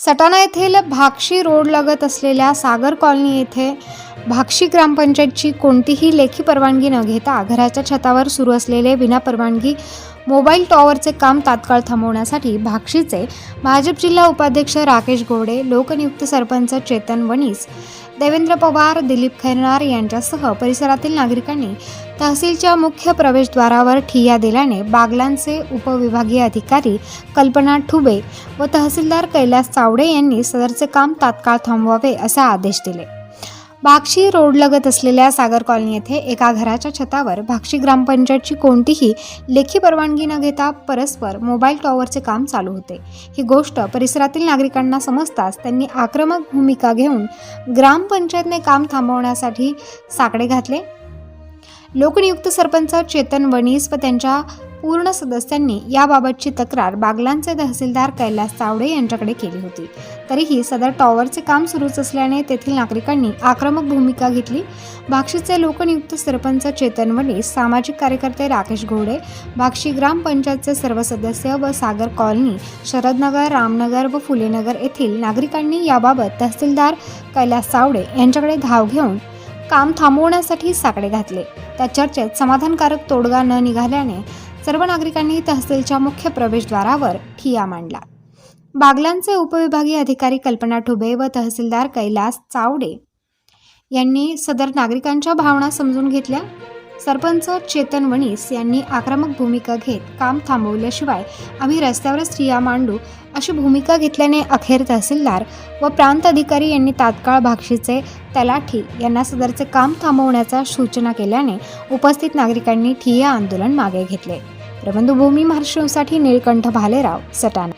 सटाणा येथील भाक्षी रोड लगत असलेल्या सागर कॉलनी येथे भाक्षी ग्रामपंचायतची कोणतीही लेखी परवानगी न घेता घराच्या छतावर सुरू असलेले विनापरवानगी मोबाईल टॉवरचे काम तात्काळ थांबवण्यासाठी भाक्षीचे भाजप जिल्हा उपाध्यक्ष राकेश गोडे लोकनियुक्त सरपंच चेतन वणीस देवेंद्र पवार दिलीप खैरनार यांच्यासह परिसरातील नागरिकांनी तहसीलच्या मुख्य प्रवेशद्वारावर ठिय्या दिल्याने बागलांचे उपविभागीय अधिकारी कल्पना ठुबे व तहसीलदार कैलास चावडे यांनी सदरचे काम तात्काळ थांबवावे असे आदेश दिले. भाक्षी रोडलगत असलेल्या सागर कॉलनी येथे एका घराच्या छतावर भाक्षी ग्रामपंचायतची कोणतीही लेखी परवानगी न घेता परस्पर मोबाईल टॉवरचे काम चालू होते. ही गोष्ट परिसरातील नागरिकांना समजताच त्यांनी आक्रमक भूमिका घेऊन ग्रामपंचायतने काम थांबवण्यासाठी साकडे घातले. लोकनियुक्त सरपंच चेतन वणीस व त्यांच्या पूर्ण सदस्यांनी याबाबतची तक्रार बागलांचे तहसीलदार कैलास तावडे यांच्याकडे केली होती. तरीही सदर टॉवरचे काम सुरूच असल्याने तेथील नागरिकांनी आक्रमक भूमिका घेतली. भाक्षीचे लोकनियुक्त सरपंच चेतन वणीस सामाजिक कार्यकर्ते राकेश घोडे भाक्षी ग्रामपंचायतचे सर्व सदस्य व सागर कॉलनी शरदनगर रामनगर व फुलेनगर येथील नागरिकांनी याबाबत तहसीलदार कैलास तावडे यांच्याकडे धाव घेऊन काम थांबवण्यासाठी साकडे घातले. त्या चर्चेत समाधानकारक तोडगा न निघाल्याने सर्व नागरिकांनी तहसीलच्या मुख्य प्रवेशद्वारावर ठिया मांडला. बागलांचे उपविभागीय अधिकारी कल्पना ठुबे व तहसीलदार कैलास चावडे यांनी सदर नागरिकांच्या भावना समजून घेतल्या. सरपंच चेतन वणीस यांनी आक्रमक भूमिका घेत काम थांबवल्याशिवाय आम्ही रस्त्यावरच स्त्रिया मांडू अशी भूमिका घेतल्याने अखेर तहसीलदार व प्रांत अधिकारी यांनी तात्काळ भाक्षीचे तलाठी यांना सदरचे काम थांबवण्याच्या सूचना केल्याने उपस्थित नागरिकांनी ठिय्या आंदोलन मागे घेतले. प्रबंधभूमी महाराष्ट्रसाठी निळकंठ भालेराव सटाणा.